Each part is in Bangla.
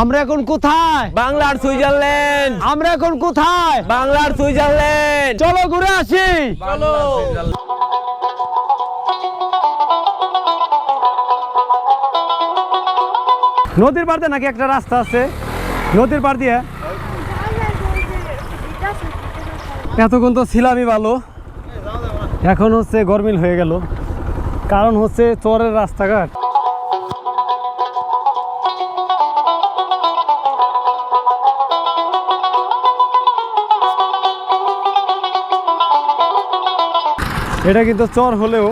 আমরা এখন কোথায়? বাংলার সুইজারল্যান্ড। আমরা এখন কোথায়? বাংলার সুইজারল্যান্ড। চলো ঘুরে আসি। চলো। নদীর পাড়তে নাকি একটা রাস্তা আছে? নদীর পাড় দিয়ে? এতক্ষণ তো ছিলামই ভালো। এখন হচ্ছে গরমিল হয়ে গেল। কারণ হচ্ছে চরের রাস্তাঘাট। এটা কিন্তু চর হলেও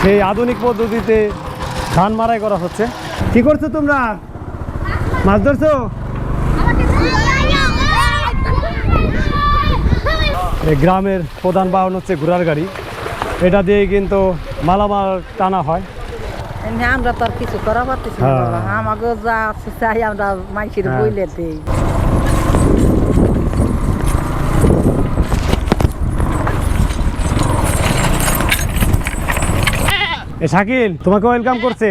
সেই আধুনিক পদ্ধতিতে ধান মারাই করা হচ্ছে। কি করছ তোমরা? মাছ ধরছো? এই গ্রামের প্রধান বাহন হচ্ছে ঘোড়ার গাড়ি। এটা দিয়ে কিন্তু মালামাল টানা হয়। আমরা তো আর কিছু করা পারতেছি হ্যাঁ। আমাকে যা চাই আমরা মানুষের হ্যাঁ। বইলে দিই। শাকিল তোমাকে ওয়েলকাম করছে।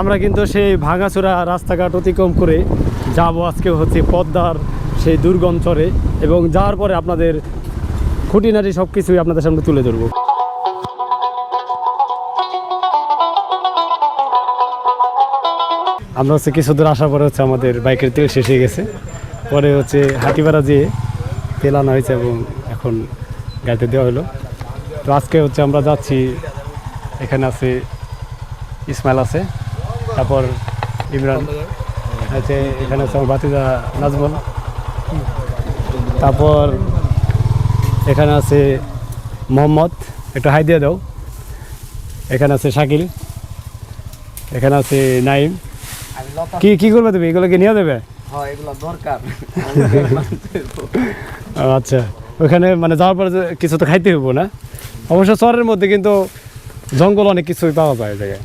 আমরা কিন্তু সেই ভাঙাচোরা রাস্তাঘাট অতিক্রম করে যাব আজকে হচ্ছে পদ্মার সেই দুর্গম চরে এবং যাওয়ার পরে আপনাদের খুঁটিনাটি সব কিছুই আপনাদের সামনে তুলে ধরবো। আমরা হচ্ছে কিছু দূর আসার পরে হচ্ছে আমাদের বাইকের তেল শেষ হয়ে গেছে। পরে হচ্ছে হাতিপাড়া যেয়ে তেল আনা হয়েছে এবং এখন গাড়িতে দেওয়া হলো। তো আজকে হচ্ছে আমরা যাচ্ছি, এখানে আছে ইসমাইল আছে। তারপর ইমরান আছে এখানে আছে আমার বাতিদা নাজমল। তারপর এখানে আছে মোহাম্মদ একটু হাই দিয়ে দাও। এখানে আছে শাকিল। এখানে আছে নাইম। কি কি করবে তুমি? এগুলোকে নিয়ে দেবে হ্যাঁ আচ্ছা। ওখানে মানে যাওয়ার পরে কিছু তো খাইতে হইব না। অবশ্য শহরের মধ্যে কিন্তু জঙ্গল অনেক কিছুই পাওয়া যায় জায়গায়।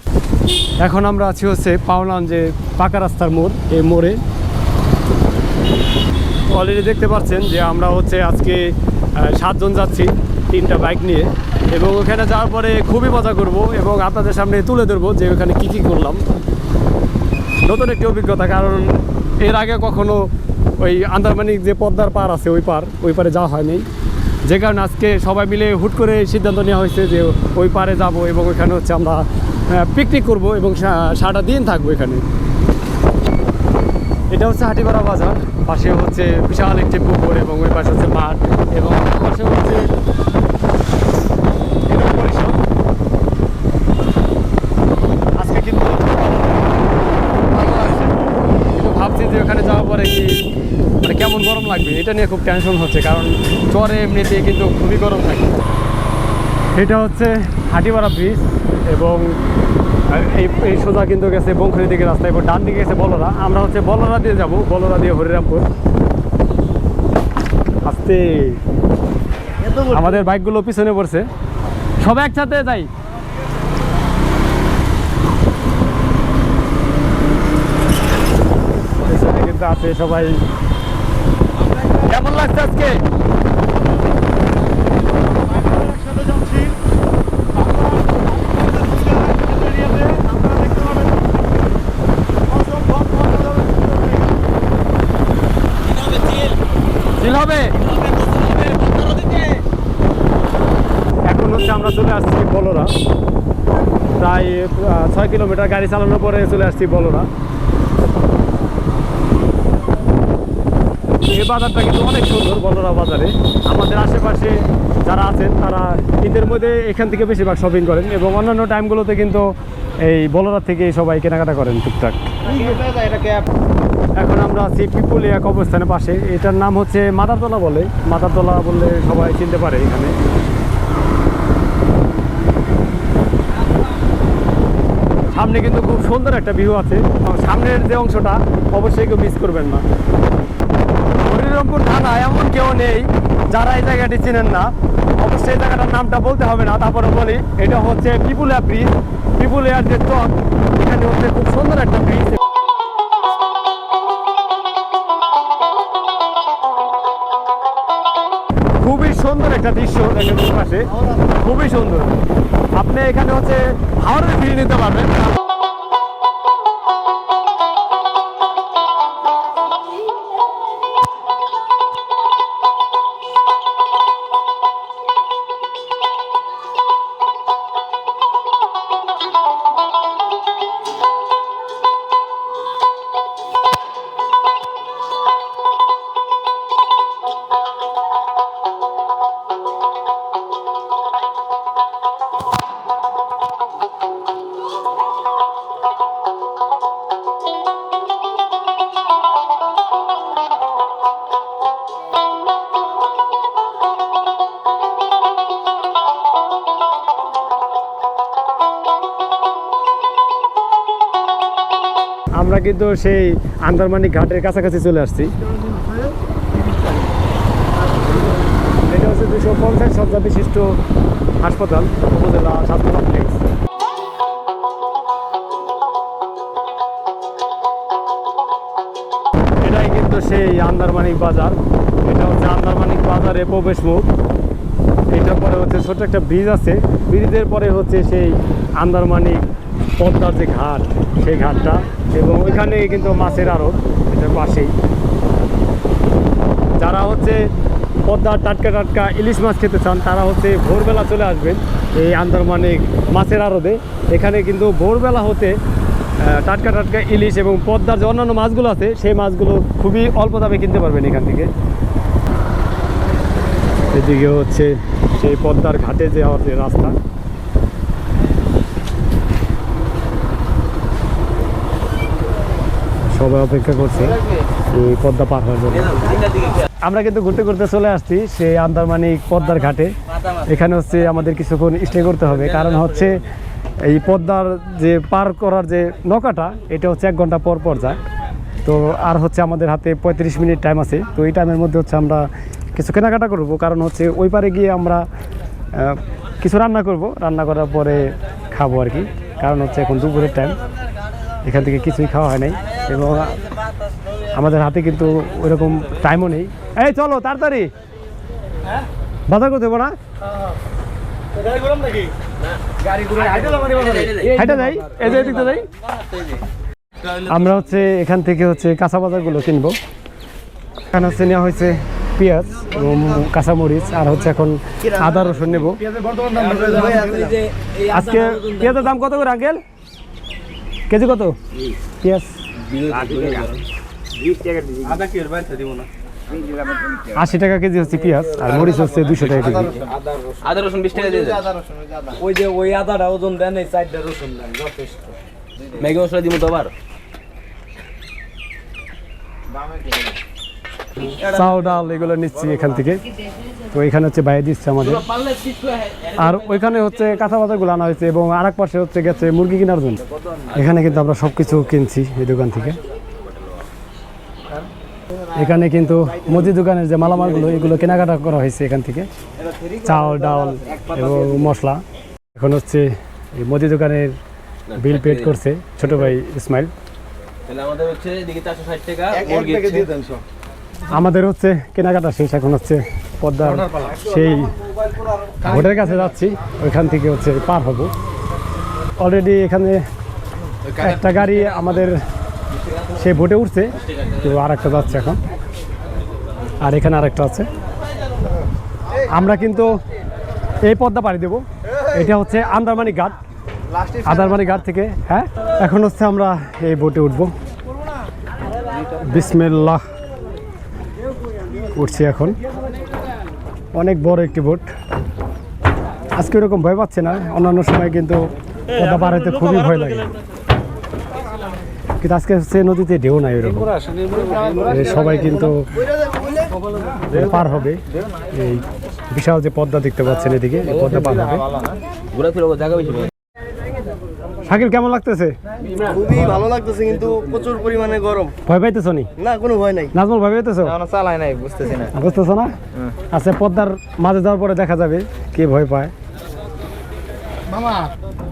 এখন আমরা আছি হচ্ছে পাওনান যে পাকা রাস্তার মোড়, এই মোড়ে। অলরেডি দেখতে পাচ্ছেন যে আমরা হচ্ছে আজকে সাতজন যাচ্ছি তিনটা বাইক নিয়ে। এবং ওখানে যাওয়ার পরে খুবই মজা করব এবং আপনাদের সামনে তুলে ধরবো যে ওখানে কী কী করলাম। নতুন একটি অভিজ্ঞতা, কারণ এর আগে কখনো ওই আন্দারমানিক যে পদ্মার পার আছে, ওই পার ওই পারে যাওয়া হয়নি। যে কারণে আজকে সবাই মিলে হুট করে সিদ্ধান্ত নেওয়া হয়েছে যে ওই পারে যাব এবং ওইখানে হচ্ছে আমরা পিকনিক করব এবং সারাটা দিন থাকব এখানে। এটা হচ্ছে হাটিপাড়া বাজার। পাশে হচ্ছে বিশাল একটি পুকুর এবং ওই পাশে হচ্ছে মাঠ এবং পাশে হচ্ছে আজকে কিন্তু ভাবছি যে ওখানে যাওয়ার পরে কি মানে কেমন গরম লাগবে? এটা নিয়ে খুব টেনশন হচ্ছে, কারণ চরে এমনিতে কিন্তু খুবই গরম থাকে এটা হচ্ছে হাটিপাড়া ব্রিজ এবং এই এই সোজা কিন্তু গেছে বংখরি দিকে রাস্তা এবং ডান দিকে গেছে বলরা। আমরা হচ্ছে বলরা দিয়ে যাব, বলরা দিয়ে হরিরামপুর। আস্তে। আমাদের বাইকগুলো পিছনে পড়ছে। সবাই একসাথে যাই। কিন্তু আছে সবাই। কেমন লাগছে আজকে? হবে। এখন হচ্ছে আমরা চলে আসছি বলরা। প্রায় ছয় কিলোমিটার গাড়ি চালানোর পরে চলে আসছি বলরা। এই বাজারটা কিন্তু অনেক সুন্দর বলরা বাজারে। আমাদের আশেপাশে যারা আছেন, তারা ঈদের মধ্যে এখান থেকে বেশিরভাগ শপিং করেন এবং অন্যান্য টাইমগুলোতে কিন্তু এই বলরা থেকে সবাই কেনাকাটা করেন টুকটাক। এখন আমরা আছি পিপুলিয়া কবরস্থানের পাশে। এটার নাম হচ্ছে মাদারতলা বলে। মাদারতলা বললে সবাই চিনতে পারে এখানে। সামনে কিন্তু খুব সুন্দর একটা ভিউ আছে। সামনের যে অংশটা, অবশ্যই কেউ মিস করবেন না। হরিরমপুর থানা এমন কেউ নেই, যারা এই জায়গাটি চিনেন না। অবশ্যই এই জায়গাটার নামটা বলতে হবে না তারপরে বলি, এটা হচ্ছে পিপুলিয়া ব্রিজ। পিপুলিয়ার যে চক এখানে হচ্ছে খুব সুন্দর একটা ব্রিজ খুবই সুন্দর একটা দৃশ্য দেখেন পাশে খুবই সুন্দর। আপনি এখানে হচ্ছে হাওড়ের ফিরে নিতে পারবেন। কিন্তু সেই আন্দারমানিক ঘাটের কাছাকাছি চলে আসছি। এটা হচ্ছে দুশো পঞ্চাশ শয্যা বিশিষ্ট হাসপাতাল, উপজেলা স্বাস্থ্য কমপ্লেক্স। এটাই কিন্তু সেই আন্দারমানিক বাজার। এটা হচ্ছে আন্দারমানিক বাজারে প্রবেশ মুখ। এটার পরে হচ্ছে ছোট একটা ব্রিজ আছে। ব্রিজের পরে হচ্ছে সেই আন্দারমানিক পদ্মার যে ঘাট, সেই ঘাটটা। এবং ওইখানে কিন্তু মাছের আড়ত এটার পাশেই। যারা হচ্ছে পদ্মার টাটকা টাটকা ইলিশ মাছ খেতে চান, তারা হচ্ছে ভোরবেলা চলে আসবেন এই আন্দারমানিক মাছের আড়তে। এখানে কিন্তু ভোরবেলা হতে টাটকা টাটকা ইলিশ এবং পদ্মার যে অন্যান্য মাছগুলো আছে, সেই মাছগুলো খুবই অল্প দামে কিনতে পারবেন এখান থেকে। এদিকে হচ্ছে সেই পদ্মার ঘাটে যে রাস্তা। সবাই অপেক্ষা করছে এই পদ্মা পার হওয়ার জন্য। আমরা কিন্তু ঘুরতে ঘুরতে চলে আসছি সেই আন্দারমানিক পদ্মার ঘাটে। এখানে হচ্ছে আমাদের কিছুক্ষণ স্টে করতে হবে। কারণ হচ্ছে এই পদ্মার যে পার করার যে নৌকাটা, এটা হচ্ছে এক ঘণ্টা পর পর যায়। তো আর হচ্ছে আমাদের হাতে পঁয়ত্রিশ মিনিট টাইম আছে। তো এই টাইমের মধ্যে হচ্ছে আমরা কিছু কেনাকাটা করব। কারণ হচ্ছে ওই পারে গিয়ে আমরা কিছু রান্না করব। রান্না করার পরে খাব আর কি। কারণ হচ্ছে এখন দুপুরের টাইম এখান থেকে কিছুই খাওয়া হয় নাই। এবং আমাদের হাতে কিন্তু ওইরকম টাইমও নেই। এই, চলো, তাড়াতাড়ি। বাজার করতে না আমরা হচ্ছে এখান থেকে হচ্ছে কাঁচা বাজারগুলো কিনবো। এখানে হচ্ছে নেওয়া হয়েছে পেঁয়াজ এবং কাঁচামরিচ আর হচ্ছে এখন আদা রসুন নেব। আজকে পেঁয়াজের দাম কত করে, আঙ্কেল? কেজি কত? পেঁয়াজ। আশি টাকা। কেজি। হচ্ছে পেঁয়াজ আর মরিচ হচ্ছে দুশো টাকা কেজি। আদা রসুন বিশ টাকা দিয়ে। ওই যে ওই আদাটা ওজন দেন এই চারটা রসুন দেন যথেষ্ট। ম্যাগি মশলা দিব তো আবার। চাল ডাল এগুলো নিচ্ছি এখান থেকে। তো এখানে হচ্ছে বাইরে দিচ্ছে আমাদের। আর ওইখানে হচ্ছে কাঁচা বাজারগুলো আনা হয়েছে এবং আর এক পাশে হচ্ছে গেছে মুরগি কেনার জন্য। এখানে কিন্তু আমরা সব কিছু কিনছি এই দোকান থেকে। এখানে কিন্তু মুদি দোকানের যে মালামালগুলো এগুলো কেনাকাটা করা হয়েছে এখান থেকে। চাল ডাল এবং মশলা। এখন হচ্ছে এই মুদি দোকানের বিল পেড করছে ছোট ভাই ইসমাইল। তাহলে আমাদের হচ্ছে এদিকে চারশো ষাট টাকা আমাদের হচ্ছে কেনাকাটা শেষ, এখন হচ্ছে পদ্মার সেই ভোটের কাছে যাচ্ছি। ওইখান থেকে হচ্ছে পার হব। অলরেডি এখানে একটা গাড়ি আমাদের সে ভোটে উঠছে, তো আর একটা যাচ্ছে এখন। আর এখানে আরেকটা আছে। আমরা কিন্তু এই পদ্মা পাড়ি দেবো। এটা হচ্ছে আন্দারমানি ঘাট। আন্দারমানি ঘাট থেকে হ্যাঁ? এখন হচ্ছে আমরা এই বোটে উঠবো। বিসমিল্লাহ। উঠছি এখন। অনেক বড় একটি বোট। আজকে ওরকম ভয় পাচ্ছে না। অন্যান্য সময় কিন্তু পার হইতে খুবই ভয় লাগে। কিন্তু আজকে হচ্ছে নদীতে ঢেউ নাই ওরকম। সবাই কিন্তু পার হবে। এই বিশাল যে পদ্মা দেখতে পাচ্ছেন এদিকে পদ্মা পার হবে ঘোরা ফিরে জায়গা বেশি পাই। শাকিল কেমন লাগতেছে? খুবই ভালো লাগতেছে কিন্তু প্রচুর পরিমাণে গরম। ভয় পাইতেছো নি? না কোনো ভয় নাই। নাজমুল ভয় পাইতেছো? না চালাই নাই বুঝতেছি না। বুঝতেছো না? আচ্ছা পদ্মার মাঝে যাওয়ার পরে দেখা যাবে কে ভয় পায়।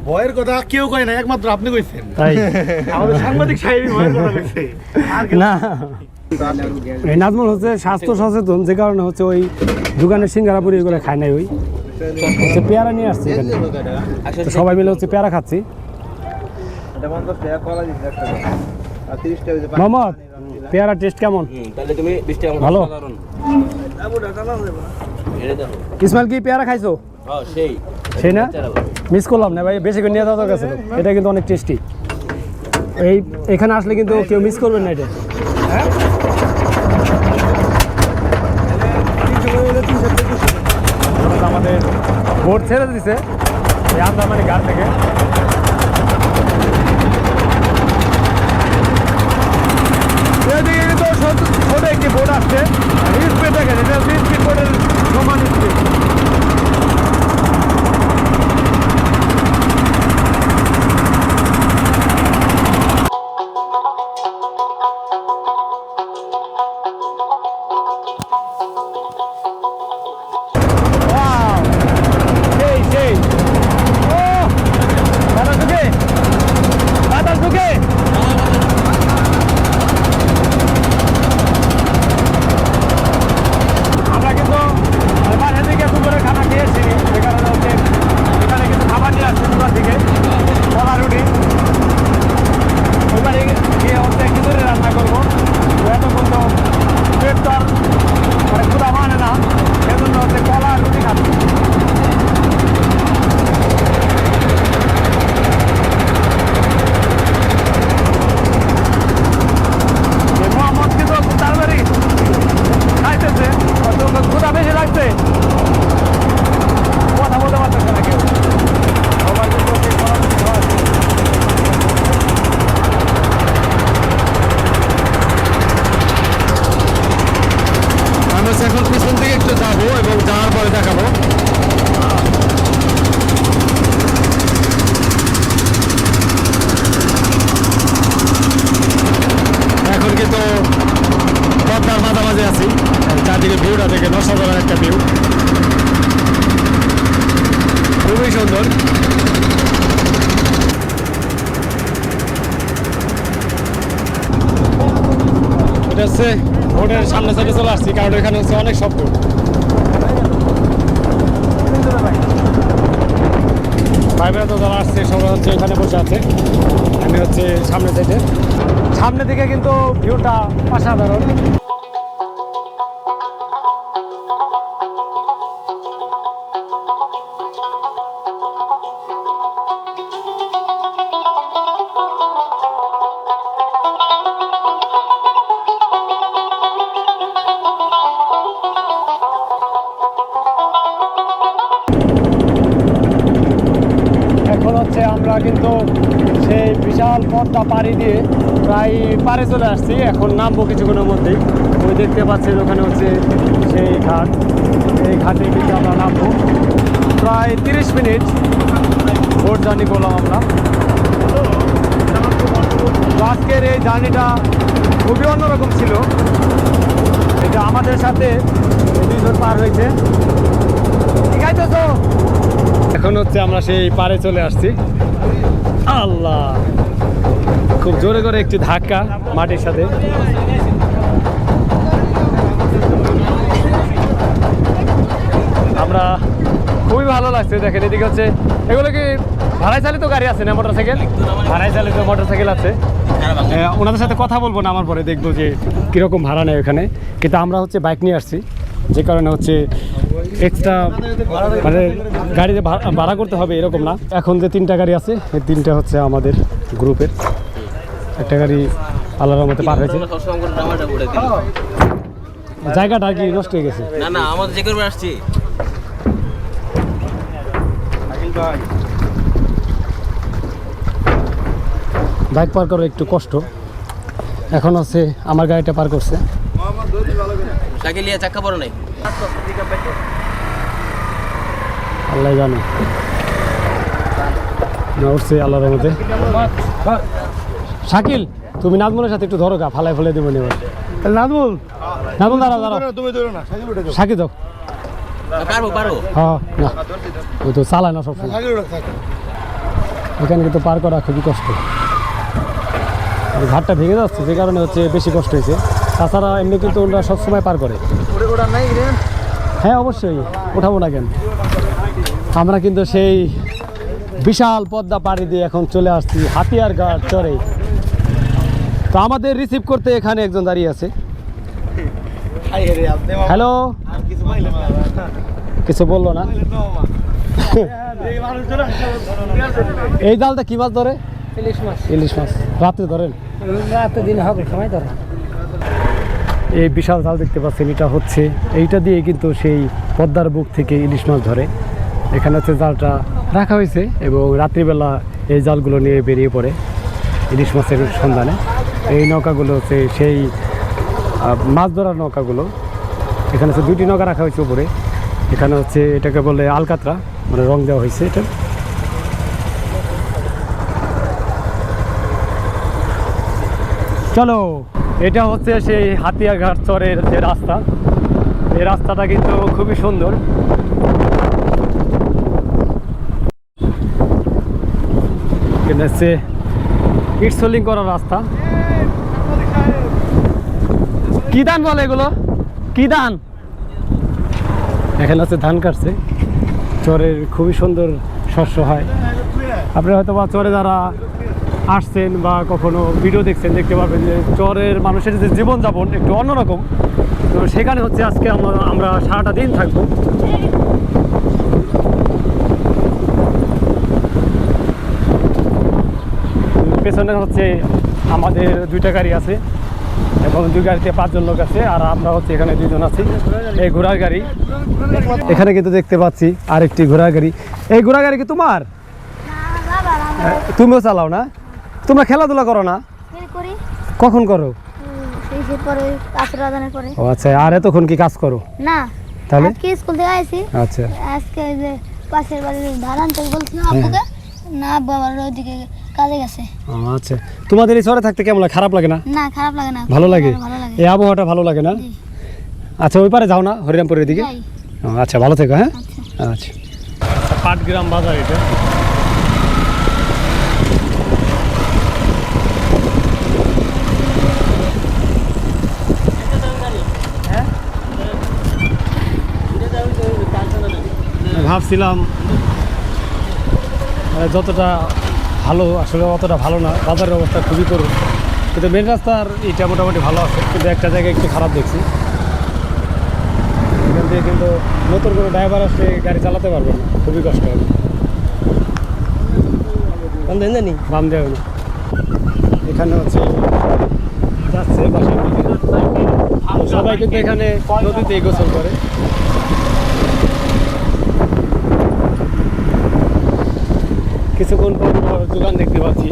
ভয়ের কথা কেউ কয় না একমাত্র আপনি কইছেন। তাই? আমাদের সাংবাদিক সাহেবই ভয়ের কথা কইছে। না। এই নাজমুল হচ্ছে স্বাস্থ্য সচেতন যে কারণে হচ্ছে ওই দোকানের সিঙ্গারা পুরি এগুলো খায় নাই ওই। হচ্ছে পেয়ারা নিয়ে আসছে সবাই মিলে হচ্ছে পেয়ারা খাচ্ছি। মোহাম্মদ পেয়ারা টেস্ট কেমন? তাহলে তুমি বিশ টাকা ভালো? এটা ইসমাইল কি পেয়ারা খাইছো? হ্যাঁ সেই। সেই না? মিস করলাম না ভাই বেশি করে নিয়ে যাওয়া দরকার ছিল। এটা কিন্তু অনেক টেস্টি এই এখানে আসলে কিন্তু কেউ মিস করবেন না এটা। আমাদের বোট ছেড়ে দিছে। এই আন্দামানি ঘাট থেকে এদিকে কিন্তু ছোট ছোট একটি বোট আসছে। স্পিড দেখেন এটা স্পিড বোর্ডের সমান স্পিড আমরা এখন পিছন থেকে একটু যাব এবং যাওয়ার পরে দেখাবো। এখন কিন্তু পদ্মার মাঝামাঝি আছি। চারদিকে ভিউটা দেখে অসাধারণ একটা ভিউ। খুবই সুন্দর। এটা হচ্ছে রোডের সামনে সাইডে চলে আসছি, কারণ এখানে হচ্ছে অনেক শব্দ। ভাইবেরা তো যারা আসছে, সবাই হচ্ছে এখানে বসে আছে। আমি হচ্ছে সামনে সাইডে সামনে দিকে কিন্তু ভিউটা অসাধারণ। পথটা পাড়ি দিয়ে প্রায় পাড়ে চলে আসছি। এখন নামবো কিছুক্ষণের মধ্যেই। ওই দেখতে পাচ্ছেন ওখানে হচ্ছে সেই ঘাট। এই ঘাটে কিন্তু আমরা নামবো। প্রায় তিরিশ মিনিট বোট জার্নি করলাম আমরা। আজকের এই জার্নিটা খুবই অন্যরকম ছিল। এটা আমাদের সাথে দুইজন পার হয়েছে। ঠিক আছে তো? এখন হচ্ছে আমরা সেই পারে চলে আসছি। আল্লাহ! খুব জোরে করে একটি ধাক্কা মাটির সাথে। আমরা খুবই ভালো লাগছে দেখেন এদিকে হচ্ছে এগুলো কি ভাড়ায় চালিত গাড়ি আছে না মোটরসাইকেল? ভাড়ায় চালিত মোটরসাইকেল আছে। হ্যাঁ, ওনাদের সাথে কথা বলব না আমার পরে দেখব যে কীরকম ভাড়া নেয় ওখানে। কিন্তু আমরা হচ্ছে বাইক নিয়ে আসছি যে কারণে হচ্ছে এক্সট্রা মানে গাড়িতে ভাড়া করতে হবে এরকম না। এখন যে তিনটা গাড়ি আছে এই তিনটা হচ্ছে আমাদের গ্রুপের একটা গাড়ি আল্লাহর রহমতে পার হয়েছে। জায়গাটা আর কি নষ্ট হয়ে গেছে। না না আমাদের যে করবে আসছি। বাইক পার করা একটু কষ্ট। এখন হচ্ছে আমার গাড়িটা পার করছে। সাইকেল নিয়ে চাক্কা পড়ে নাই। আল্লাহ জানে। না উঠছে আল্লাহর রহমতে। শাকিল তুমি নাজমুলের সাথে একটু ধরো গা ফালাই ফেলে দেবো এবার নাজমুল। নাজমুল দাঁড়াও দাঁড়াও। তুমি ধরো না শাকিল দাও। পারব পারব। হ্যাঁ না। ওই তো চালায় না সবসময় এখানে কিন্তু পার করা খুবই কষ্ট। আর ঘাটটা ভেঙে যাচ্ছে যে কারণে হচ্ছে বেশি কষ্ট হয়েছে। তাছাড়া এমনি কিন্তু ওরা সবসময় পার করে। হ্যাঁ অবশ্যই। ওঠাবো না কেন? আমরা কিন্তু সেই বিশাল পদ্মা পাড়ি দিয়ে এখন চলে আসছি হাতিয়ার ঘাট চরে। তো আমাদের রিসিভ করতে এখানে একজন দাঁড়িয়ে আছে। হ্যালো কিছু বলল না। এই জালটা কি মাছ ধরে? ইলিশ মাছ। ইলিশ মাছ। রাত্রে ধরেন? রাতে দিন হবে সময় ধরে। এই বিশাল জাল দেখতে পাচ্ছেন এটা হচ্ছে এইটা দিয়ে কিন্তু সেই পদ্মার বুক থেকে ইলিশ মাছ ধরে। এখানে হচ্ছে জালটা রাখা হয়েছে এবং রাত্রিবেলা এই জালগুলো নিয়ে বেরিয়ে পড়ে ইলিশ মাছের সন্ধানে। এই নৌকাগুলো হচ্ছে সেই মাছ ধরার নৌকাগুলো। এখানে হচ্ছে দুইটি নৌকা রাখা হয়েছে উপরে। এখানে হচ্ছে এটাকে বলে আলকাতরা মানে রং দেওয়া হয়েছে এটা। চলো, এটা হচ্ছে সেই হাতিয়াঘাট চরের যে রাস্তা। এই রাস্তাটা কিন্তু খুবই সুন্দর। এখানে হচ্ছে ইটসোলিং করার রাস্তা। কি ধান বলে এগুলো? কি ধান? এখানে হচ্ছে ধান কাটছে। চরের খুবই সুন্দর শস্য হয়। আপনি হয়তো বা চরে যারা আসছেন বা কখনো ভিডিও দেখছেন, দেখতে পাবেন যে চরের মানুষের যে জীবনযাপন একটু অন্যরকম। তো সেখানে হচ্ছে আজকে আমরা সারাটা দিন থাকব। পেছনে হচ্ছে আমাদের দুইটা গাড়ি আছে এবং দুই গাড়িতে পাঁচজন লোক আছে আর আমরা হচ্ছে এখানে দুজন আছি। এই ঘোড়ার গাড়ি। এখানে কিন্তু দেখতে পাচ্ছি আরেকটি ঘোড়ার গাড়ি। এই ঘোড়া গাড়ি কি তোমার? তুমিও চালাও না? তোমরা খেলাধুলা করো না? করি। কখন করো? ও আচ্ছা আর এতক্ষণ কি কাজ করো? না তাহলে? আজকে স্কুল থেকে আইছি। আচ্ছা। আজকে যে পাশের বাড়ির ধান আনতে বলছিল আপুকে না বাবার ওইদিকে কাজে গেছে। ও আচ্ছা। তোমাদের এই শহরে থাকতে কেমন লাগে? খারাপ লাগে না? না খারাপ লাগে না ভালো লাগে? এই আবহাওয়াটা ভালো লাগে না? আচ্ছা ওই পারে যাও না হরিরামপুরের দিকে। ও, আচ্ছা ভালো থেকো হ্যাঁ? আচ্ছা। আচ্ছা। পাটগ্রাম বাজার এটা। ভাবছিলাম মানে যতটা ভালো আসলে অতটা ভালো না। বাজারের অবস্থা খুবই করুন কিন্তু মেন রাস্তার এটা মোটামুটি ভালো আছে। কিন্তু একটা জায়গায় একটু খারাপ দেখছি। এখান থেকে কিন্তু নতুন কোনো ড্রাইভার আসলে গাড়ি চালাতে পারবে না। খুবই কষ্ট হবে। জানি? বাম দেবে না এখানে হচ্ছে যাচ্ছে বাসার সবাই কিন্তু এখানে নদীতে গোসল করে। কিছুক্ষণ পর দোকান দেখতে পাচ্ছি।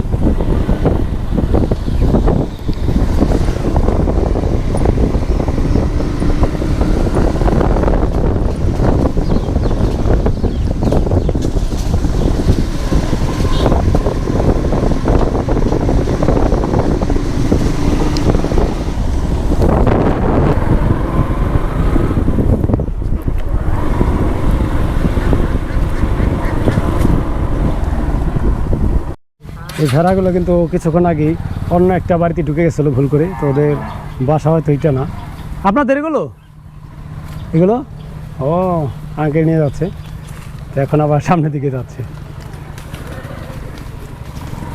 এই ভেড়াগুলো কিন্তু কিছুক্ষণ আগেই অন্য একটা বাড়িতে ঢুকে গেছিল ভুল করে, তো ওদের বাসা হয়তো এইটা না। আপনাদের এগুলো? এগুলো? ও, আগে নিয়ে যাচ্ছে, তো এখন আবার সামনের দিকে যাচ্ছে।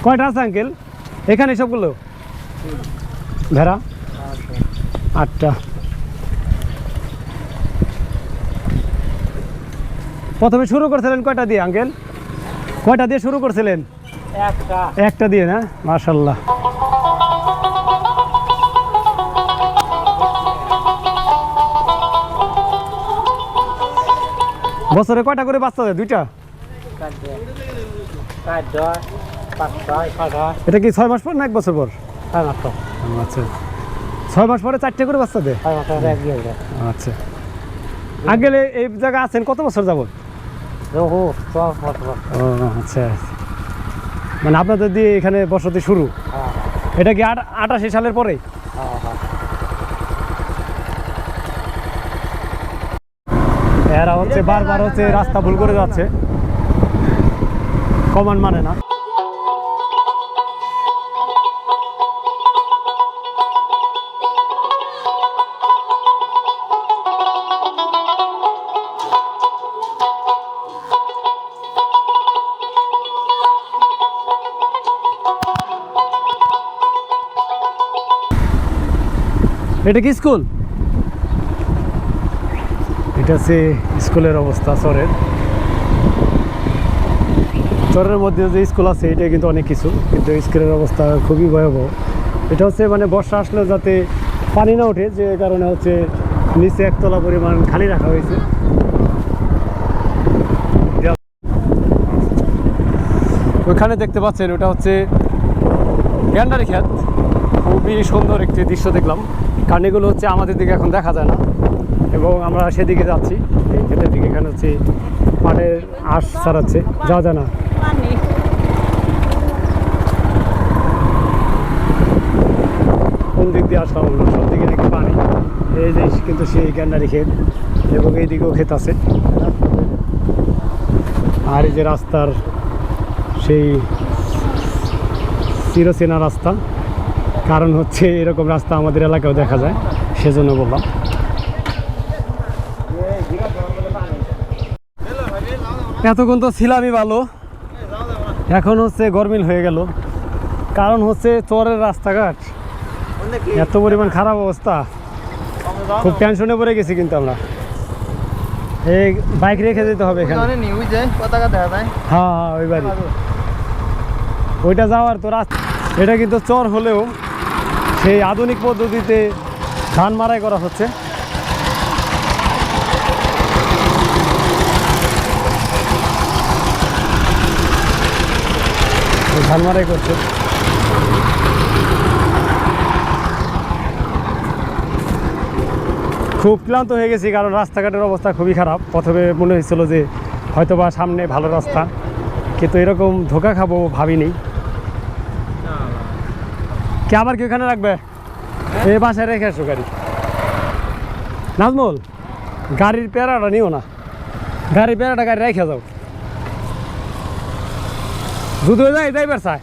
কয়টা আছে আঙ্কেল এখানে সবগুলো? ভেড়া? আটটা। প্রথমে শুরু করছিলেন কয়টা দিয়ে আঙ্কেল কয়টা দিয়ে শুরু করছিলেন? একটা। দিয়ে না? মার্শাল্লাহ বছরে কয়টা করে বাচ্চা দেয়? দুইটা? এটা কি ছয় মাস পর না এক বছর পর? আচ্ছা। ছয় মাস পরে চারটে করে বাচ্চা দেয়? আচ্ছা। আগে এই জায়গায় আছেন কত বছর যাবত? আচ্ছা। মানে আপনাদের দিয়ে এখানে বসতি শুরু। এটা কি আট, আটাশি সালের পরে এরা হচ্ছে বারবার হচ্ছে রাস্তা ভুল করে যাচ্ছে। কমান মানে না। এটা কি স্কুল? এটা হচ্ছে স্কুলের অবস্থা, চরের। চরের মধ্যে যে স্কুল আছে, এটা কিন্তু অনেক কিছু, কিন্তু স্কুলের অবস্থা খুবই ভয়াবহ। এটা হচ্ছে মানে বর্ষা আসলে যাতে পানি না ওঠে, যে কারণে হচ্ছে নিচে একতলা পরিমাণ খালি রাখা হয়েছে। ওইখানে দেখতে পাচ্ছেন, ওটা হচ্ছে গ্যান্ডারি খ্যাত খুবই সুন্দর একটি দৃশ্য দেখলাম। কারণ এগুলো হচ্ছে আমাদের দিকে এখন দেখা যায় না। এবং আমরা সেদিকে যাচ্ছি। এই ক্ষেতের দিকে, এখানে হচ্ছে পাটের আশ ছাড়াচ্ছে। যাওয়া যায় না। কোন দিক দিয়ে আসলাম আমরা সব দিকে নাকি পানি। এই যে কিন্তু সেই গ্যান্ডারি ক্ষেত এবং এইদিকেও ক্ষেত আছে। আর এই যে রাস্তার সেই চিরচেনা রাস্তা কারণ হচ্ছে এরকম রাস্তা আমাদের এলাকাও দেখা যায় সেজন্য বললাম। এতক্ষণ তো ছিলামই ভালো এখন হচ্ছে গরমিল হয়ে গেল। কারণ হচ্ছে চরের রাস্তাঘাট এত পরিমাণ খারাপ অবস্থা। খুব টেনশনে পড়ে গেছি কিন্তু আমরা। এই বাইক রেখে যেতে হবে এখানে। হ্যাঁ হ্যাঁ ওই বাড়ি। ওইটা যাওয়ার তো রাস্তা। এটা কিন্তু চর হলেও সেই আধুনিক পদ্ধতিতে ধান মারাই করা হচ্ছে। ধান মারাই করছে। খুব ক্লান্ত হয়ে গেছি, কারণ রাস্তাঘাটের অবস্থা খুবই খারাপ। প্রথমে মনে হয়েছিল যে হয়তো বা সামনে ভালো রাস্তা, কিন্তু এরকম ধোকা খাব ভাবিনি। কে আবার কি ওখানে রাখবে? এই বাসায় রেখে আসো গাড়ি। নাজমুল, গাড়ির পেয়ারাটা নিও না। গাড়ির পেয়ারাটা গাড়ি রেখে যাও। দুধ হয়ে যায় যাইবার চায়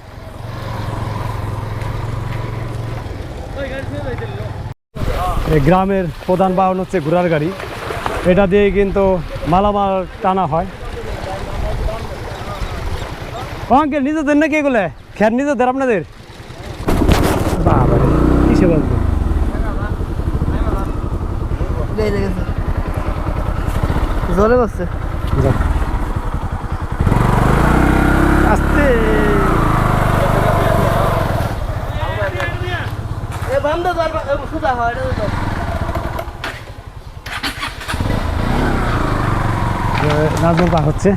এই গ্রামের প্রধান বাহন হচ্ছে ঘোড়ার গাড়ি। এটা দিয়ে কিন্তু মালামাল টানা হয়। আঙ্কেল নিজেদের নাকি এগুলো? খেয়ার নিজেদের আপনাদের বাবা রে, কিসে বলতো জলে বসছে আস্তে। সুদা হয় পা হচ্ছে।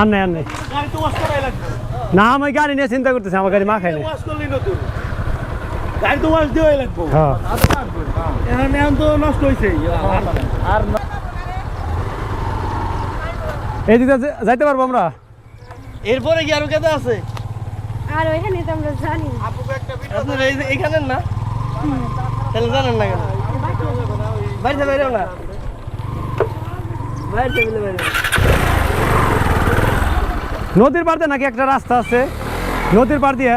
আর নেই আর নেই না আমি গাড়ি নিয়ে চিন্তা করতেছি আমার গাড়ি মা খাই না গাড়ি তো ওয়াশ দেওয়াই লাগবো। হ্যাঁ। এখন এখন তো নষ্ট হয়েছে আর এই দিকে যাইতে পারব আমরা? এরপরে কি আরও কেদা আছে? আর ওইখানে তো আমরা জানি। না। আপনার এই এইখানের না? তাহলে জানেন না কেন? বাড়িতে বাইরেও না। বাড়িতে নদীর পাড়তে নাকি একটা রাস্তা আছে? নদীর পাড় দিয়ে?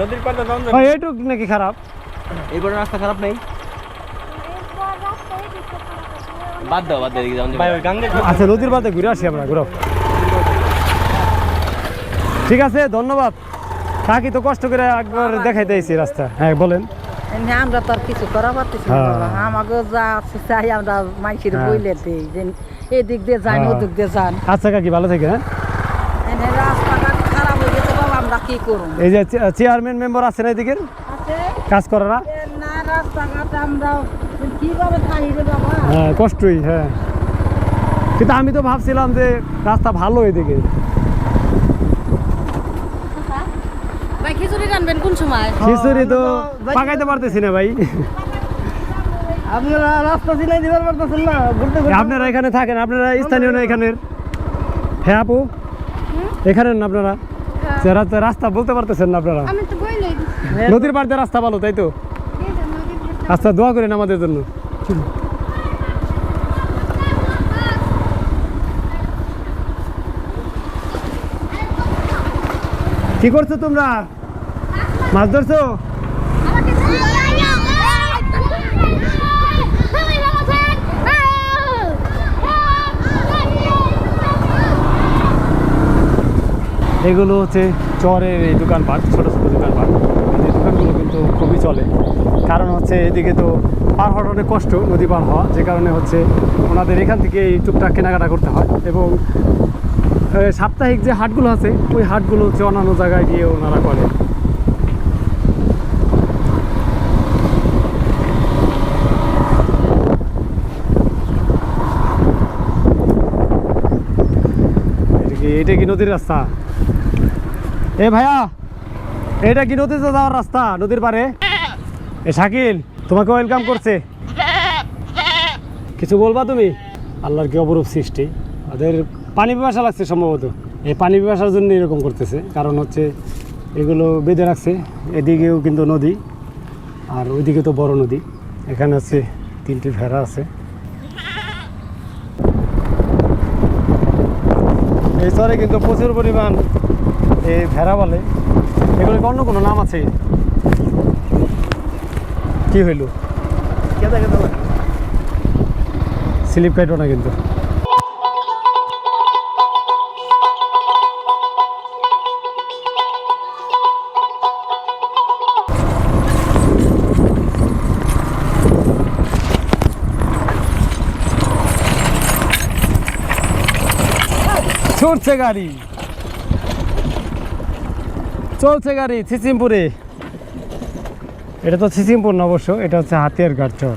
নদীর পাড়ে যাও ও, এইটুক নাকি খারাপ? এই রাস্তা খারাপ নেই? বাদ দাও বাদ দাও এদিকে যাও ভাই ওই গাঙ্গে আচ্ছা নদীর ঘুরে আসি আমরা ঘুরো ঠিক আছে ধন্যবাদ। কাকি তো কষ্ট করে একবার দেখাই আইছি রাস্তা। হ্যাঁ বলেন। আমরা তো আর কিছু করা পারতেছি না হ্যাঁ। বাবা। আমাকে যা আছে চাই আমরা মানুষের হ্যাঁ। বইলে দিই। যে এদিক দিয়ে যান হ্যাঁ। ওদিক দিয়ে যান। আচ্ছা কাকি ভালো থেকে হ্যাঁ এনে রাস্তাঘাট খারাপ হয়ে গেছে বাবা আমরা কি করুন এই যে চেয়ারম্যান মেম্বার আছেন এদিকের কাজ করে না এ না রাস্তাঘাট আমরা কীভাবে থাকি বাবা? হ্যাঁ কষ্টই হ্যাঁ। কিন্তু আমি তো ভাবছিলাম যে রাস্তা ভালো এদিকে। ভাই খিচুড়ি রানবেন কোন সময়? খিচুড়ি তো পাকাইতে পারতেছি না ভাই। আপনারা রাস্তা চিনাই দিবার পারতেছেন না ঘুরতে ঘুরতে। আপনারা এখানে থাকেন আপনারা স্থানীয় না এখানের? হ্যাঁ আপু? এখানের না আপনারা? রাস্তা- রাস্তা বলতে পারতেছেন না আপনারা। আমি তো বইলই নদীর পাড়তে রাস্তা ভালো তাই তো? রাস্তা দোয়া। করেন আমাদের জন্য। কি করছ তোমরা? মাছ ধরছো? এগুলো হচ্ছে চরের এই দোকানপাট, ছোটো ছোটো দোকানপাট। এই দোকানগুলো কিন্তু খুবই চলে। কারণ হচ্ছে এদিকে তো পার হওয়ার অনেক কষ্ট নদী পার হওয়া, যে কারণে হচ্ছে ওনাদের এখান থেকে এই টুকটাক কেনাকাটা করতে হয় এবং সাপ্তাহিক যে হাটগুলো আছে, ওই হাটগুলো হচ্ছে অন্যান্য জায়গায় গিয়ে ওনারা করে। এটা কি নদীর রাস্তা? এ ভাইয়া এটা কি নদীতে যাওয়ার রাস্তা, নদীর পারে এ শাকিল, তোমাকে ওয়েলকাম করছে। কিছু বলবা তুমি? আল্লাহর কি অপরূপ সৃষ্টি। ওদের পানি পিপাসা লাগছে সম্ভবত। এই পানি পিপাসার জন্য এরকম করতেছে, কারণ হচ্ছে এগুলো বেঁধে রাখছে। এদিকেও কিন্তু নদী, আর ওইদিকে তো বড় নদী। এখানে হচ্ছে তিনটি ভেড়া আছে। এই চরে কিন্তু প্রচুর পরিমাণ এই ভেড়া বলে। এগুলো অন্য কোনো নাম আছে? কি হইল? স্লিপ কাটবো না কিন্তু। ছুটছে গাড়ি। চলছে গাড়ি ছিসিমপুরে এটা তো ছিসিমপুর না অবশ্য এটা হচ্ছে হাতিয়ার ঘাট চর।